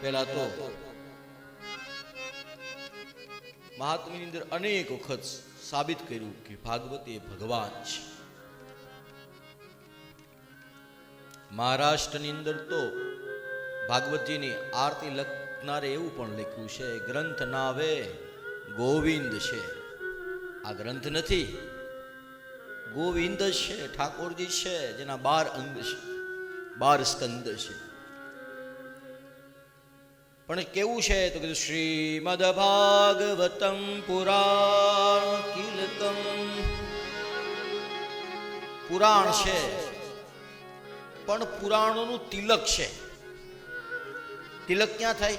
પહેલા તો મહાત્માની અંદર અનેક વખત સાબિત કર્યું કે ભાગવત એ ભગવાન છે. મહારાષ્ટ્રની અંદર તો ભાગવતજીની આરતી લખનારે એવું પણ લખ્યું છે, ગ્રંથ નાવે ગોવિંદ છે. આ ગ્રંથ નથી. ગોવિંદ છે, ઠાકોરજી છે, જેના બાર અંગ છે, બાર સ્કંદ છે. પણ કેવું છે તો કીધું શ્રીમદ ભાગવતમ પુરાણ કિલકમ પુરાણ છે, પણ પુરાણોનું તિલક છે. તિલક ક્યાં થાય?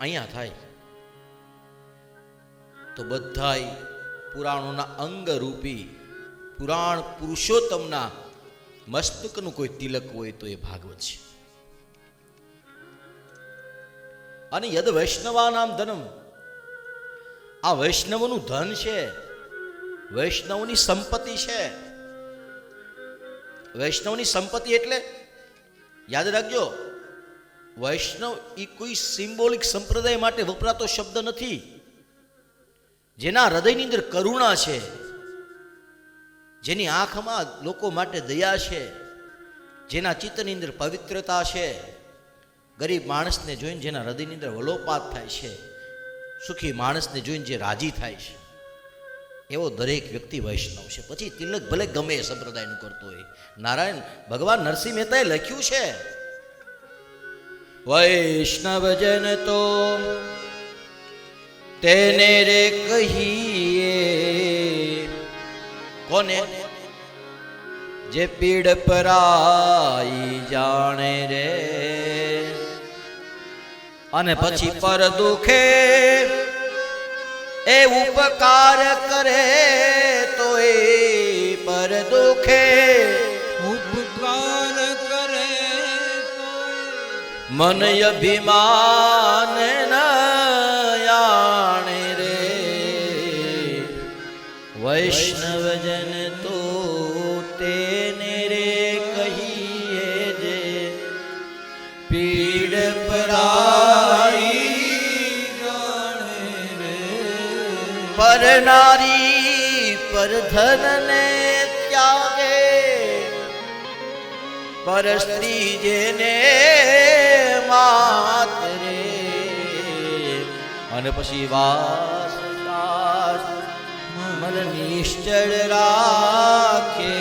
અહીંયા થાય. તો બધાય પુરાણોના અંગરૂપી પુરાણ પુરુષોત્તમના મસ્તકનું કોઈ તિલક હોય તો એ ભાગવત છે. અને યદ વૈષ્ણવાનામ ધનમ. આ વૈષ્ણવનું ધન છે. વૈષ્ણવની સંપત્તિ છે. વૈષ્ણવની સંપત્તિ એટલે, યાદ રાખજો, વૈષ્ણવ એ કોઈ સિમ્બોલિક સંપ્રદાય માટે વપરાતો શબ્દ નથી. જેના હૃદયની અંદર કરુણા છે. જેની આંખમાં લોકો માટે દયા છે. જેના ચિત્તની અંદર પવિત્રતા છે. ગરીબ માણસને જોઈને જેના હૃદયની અંદર વલોપાત થાય છે, સુખી માણસને જોઈને જે રાજી થાય છે, એવો દરેક વ્યક્તિ વૈષ્ણવ છે. પછી તિલક ભલે ગમે એ સંપ્રદાયનું કરતો હોય. નારાયણ, ભગવાન નરસિંહ મહેતાએ લખ્યું છે, વૈષ્ણવજન તો તેને રે કહીએ, કોને? જે પીડ પરાઈ જાણે રે અને પછી પર દુખે એ ઉપકાર કરે તો એ પર દુખે. ઉપકાર કરે મન અભિમાન ન યાણે રે. વૈષ્ણવજન તો તેને રે કહીએ જે પીડ પર પરધનને ત્યાગે પર સ્ત્રી જેને માત રે અને પછી વાસ મન નિશ્ચળ રાખે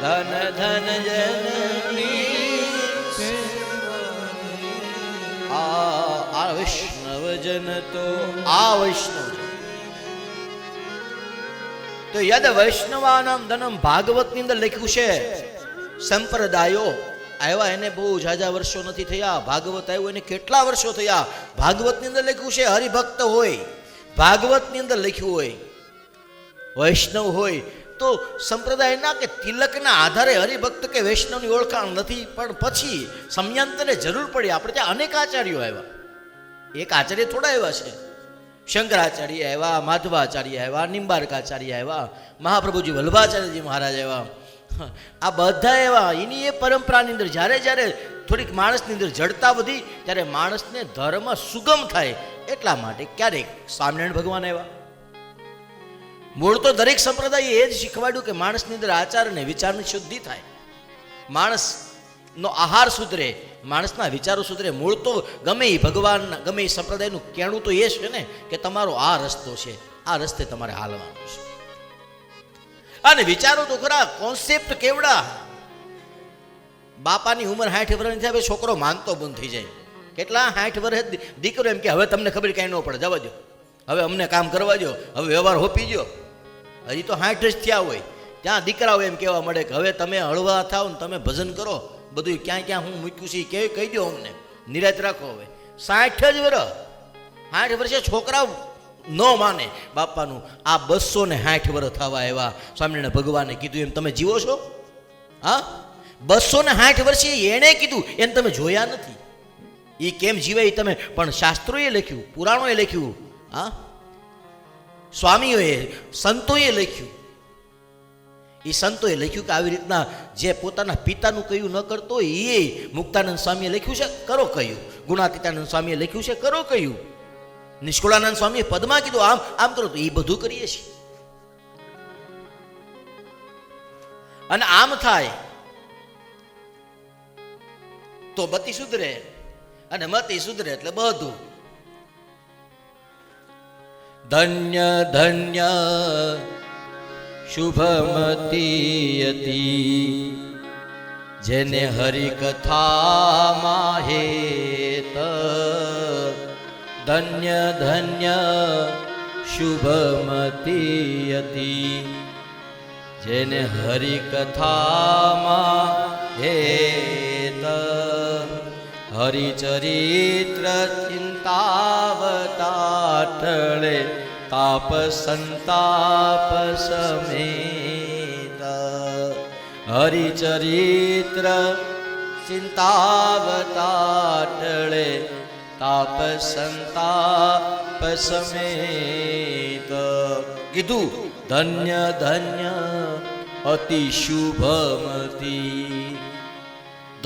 ધન ધન જનની આ આ વૈષ્ણવ જન તો આ વૈષ્ણવ તો યદ વૈષ્ણવાનામ ધનમ ભાગવતની અંદર લખ્યું છે, સંપ્રદાયો, આવ્યા એને બહુ ઝાઝા વર્ષો નથી થયા, ભાગવત આવ્યું એને કેટલા વર્ષો થયા? ભાગવતની અંદર લખ્યું છે, હરિભક્ત હોય, ભાગવતની અંદર લખ્યું હોય, વૈષ્ણવ હોય, તો સંપ્રદાયના કે તિલકના આધારે હરિભક્ત કે વૈષ્ણવની ઓળખાણ નથી, પણ પછી સમયાંતરે જરૂર પડી, આપણે ત્યાં અનેક આચાર્યો આવ્યા. એક આચાર્ય થોડા આવ્યા છે. શંકરાચાર્ય આવ્યા, માધવાચાર્ય આવ્યા, નિંબારકાચાર્ય આવ્યા, મહાપ્રભુજી વલ્ભાચાર્યજી મહારાજ આવ્યા. આ બધા એવા, એની એ પરંપરાની અંદર જ્યારે જ્યારે થોડીક માણસની અંદર જડતા વધી, ત્યારે માણસને ધર્મ સુગમ થાય, એટલા માટે ક્યારેક સ્વામિનારાયણ ભગવાન આવ્યા. મૂળ તો દરેક સંપ્રદાયે એ જ શીખવાડ્યું કે માણસની અંદર આચાર અને વિચારની શુદ્ધિ થાય. માણસનો આહાર સુધરે, માણસના વિચારો સુધરે, મૂળ તો ગમે એ ભગવાન, ગમે એ સંપ્રદાયનું કહેણું તો એ છે ને કે તમારો આ રસ્તો છે, આ રસ્તે તમારે હાલવાનું છે. અને વિચારો તો ખરા કોન્સેપ્ટ કેવડા? બાપાની ઉંમર સાઠ વર્ષની થાય છોકરો માનતો બંધ થઈ જાય. કેટલા? સાઠ વર્ષ દીકરો એમ કે, હવે તમને ખબર કાંઈ ન પડે, જવા દો. હવે અમને કામ કરવા દો. હવે વ્યવહાર હોપી દો હજી તો સાઠ જ થયા હોય. ત્યાં દીકરાઓ એમ કહેવા મળે કે, હવે તમે હળવા થાવ ને તમે ભજન કરો. બધું ક્યાં ક્યાં હું મૂક્યું છે કે કહી દો અમને. નિરાત રાખો હવે. સાઠ જ વર સાઠ વર્ષે છોકરાઓ ન માને. બાપાનું આ બસો ને સાઠ વર થવા આવ્યા. સ્વામિનારાયણ ભગવાને કીધું, એમ તમે જીવો છો? હા? બસો ને સાઠ વર્ષે એણે કીધું, એમ તમે જોયા નથી. એ કેમ જીવે એ તમે? પણ શાસ્ત્રોએ લખ્યું, પુરાણોએ લખ્યું. હા? સ્વામીઓએ, સંતોએ લખ્યું. એ સંતોએ લખ્યું કે આવી રીતના જે પોતાના પિતાનું કહ્યું ન કરતો એ મુક્તાનંદ સ્વામીએ લખ્યું છે, કરો કહ્યું. ગુણાતીતાનંદ સ્વામીએ લખ્યું છે, કરો કહ્યું. નિષ્કુળાનંદ સ્વામીએ પદમાં કીધું, આમ આમ કરો. તો એ બધું કરીએ છીએ. અને આમ થાય તો બત્તી સુધરે અને મતી સુધરે એટલે બધું. ધન્ય ધન્ય શુભમતીયતી. જેને હરિકથામાં હેત ધન્ય ધન્ય શુભમતીયતી. જેને હરિકથામાં હેત હરિચરિત્ર ચિંતાવતાટળે તાપ સંતાપ સમેત હરિચરિત્ર ચિંતાવતાટળે તાપ સંતાપ સમેત કીધું ધન્ય ધન્ય અતિ શુભમતી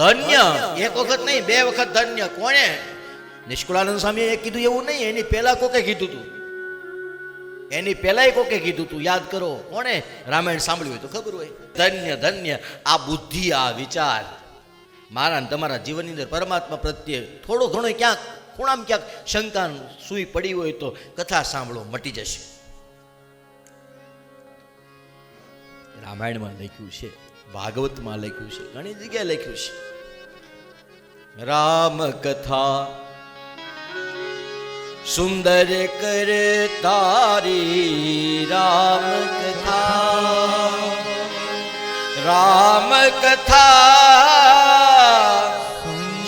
ધન્ય એક વખત નહીં બે વખત ધન્ય કોણે નિષ્કુળાનંદ સ્વામીએ કીધું, એવું નહીં, એની પહેલા કોકે કીધું તું? એની પહેલાય કોકે કીધું તું, યાદ કરો, કોણે રામાયણ સાંભળ્યું હોય તો ખબર હોય. ધન્ય ધન્ય, આ બુદ્ધિ, આ વિચાર. મારા તમારા જીવનની અંદર પરમાત્મા પ્રત્યે થોડો ઘણો ક્યાંક, ખૂણામાં ક્યાંક શંકા સુઈ પડી હોય તો કથા સાંભળો, મટી જશે. રામાયણમાં લખ્યું છે, ભાગવતમાં લખ્યું છે, ઘણી જગ્યાએ લખ્યું છે. રામ કથા સુંદર કર તારી રામ કથા રામ કથા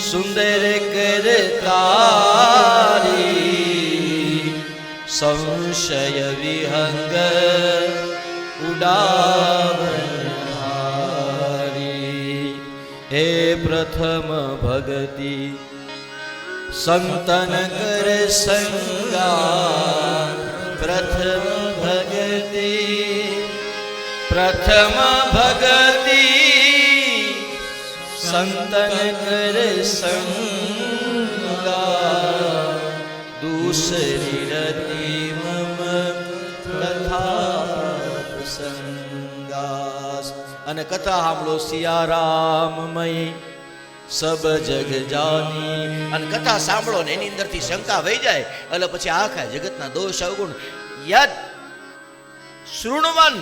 સુંદર કર તારી સંશય વિહંગ ઉડાવનારી હે પ્રથમ ભગતિ સંતન કર સંગા પ્રથમ ભગતિ પ્રથમ ભગતિ. સંતન કર સંગા દૂસરી રતિ મમ કથા સંગા અને કથા સાંભળો સિયારામમય. સબ જગ જાની. અને કથા સાંભળો ને એની અંદરથી શંકા વહી જાય, એટલે પછી આખા જગતના દોષ અવગુણ. યદ શૃણવન,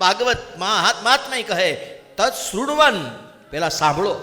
ભાગવત મહાત્મા કહે, તત્ શૃણવન, પેલા સાંભળો.